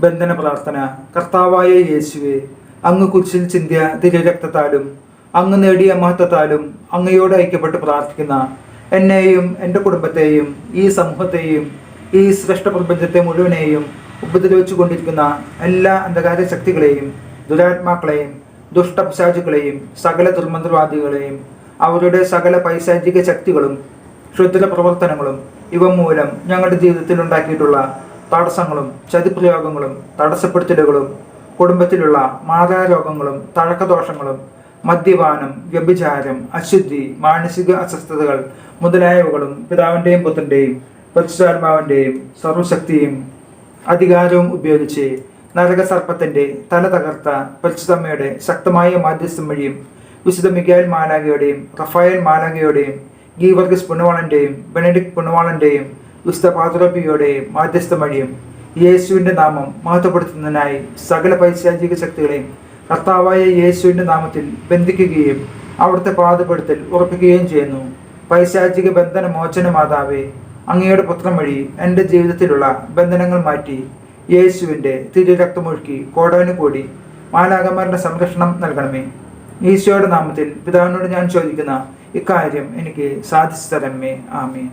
ബന്ധന പ്രാർത്ഥന കർത്താവായ യേശുവെ അങ്ങ് കുരിശിൽ ചിന്തിയ തിരുരക്തത്താലും അങ്ങ് നേടിയ മഹത്വത്താലും അങ്ങയോട് ഐക്യപ്പെട്ട് പ്രാർത്ഥിക്കുന്ന എന്നെയും എന്റെ കുടുംബത്തെയും ഈ സമൂഹത്തെയും ഈ ശ്രേഷ്ഠ പ്രപഞ്ചത്തെ മുഴുവനെയും ഉപദ്രവിച്ചു കൊണ്ടിരിക്കുന്ന എല്ലാ അന്ധകാര ശക്തികളെയും ദുരാത്മാക്കളെയും ദുഷ്ടപിശാചുക്കളെയും സകല ദുർമന്ത്രവാദികളെയും അവരുടെ സകല പൈശാചിക ശക്തികളും ക്ഷുദ്ര പ്രവർത്തനങ്ങളും ഇവ മൂലം ഞങ്ങളുടെ ജീവിതത്തിൽ ഉണ്ടാക്കിയിട്ടുള്ള തടസ്സങ്ങളും ചതിപ്രയോഗങ്ങളും തടസ്സപ്പെടുത്തലുകളും കുടുംബത്തിലുള്ള മാതാരോഗങ്ങളും തഴക്കദോഷങ്ങളും മദ്യപാനം വ്യഭിചാരം അശുദ്ധി മാനസിക അസ്വസ്ഥതകൾ മുതലായവകളും പിതാവിന്റെയും പുത്രന്റെയും പരിശുദ്ധാത്മാവിന്റെയും സർവശക്തിയും അധികാരവും ഉപയോഗിച്ച് നരകസർപ്പത്തിന്റെ തല തകർത്ത പരിശുദ്ധമ്മയുടെ ശക്തമായ മാധ്യസ്ഥം വഴിയും വിശുദ്ധ മികായൽ മാലാഗയുടെയും റഫായൽ മാലാഗയുടെയും ഗീവർഗസ് പുണവാളന്റെയും ബെനഡിക് പുണ്ണവാളന്റെയും വിശുദ്ധ മാധ്യസ്ഥ വഴിയും യേശുവിന്റെ നാമം മഹത്വപ്പെടുത്തുന്നതിനായി സകല പൈശാചിക ശക്തികളെയും കർത്താവായ യേശുവിന്റെ നാമത്തിൽ ബന്ധിക്കുകയും അവിടുത്തെ പാതപ്പെടുത്തൽ ഉറപ്പിക്കുകയും ചെയ്യുന്നു. പൈശാചിക ബന്ധന മോചന മാതാവേ അങ്ങയുടെ പുത്രം വഴി എന്റെ ജീവിതത്തിലുള്ള ബന്ധനങ്ങൾ മാറ്റി യേശുവിന്റെ തിരിരക്തമൊഴുക്കി കോടാനു കൂടി മാലാകന്മാരുടെ സംരക്ഷണം നൽകണമേ. ഈശോയുടെ നാമത്തിൽ പിതാവിനോട് ഞാൻ ചോദിക്കുന്ന ഇക്കാര്യം എനിക്ക് സാധിച്ചു തരമേ ആമേ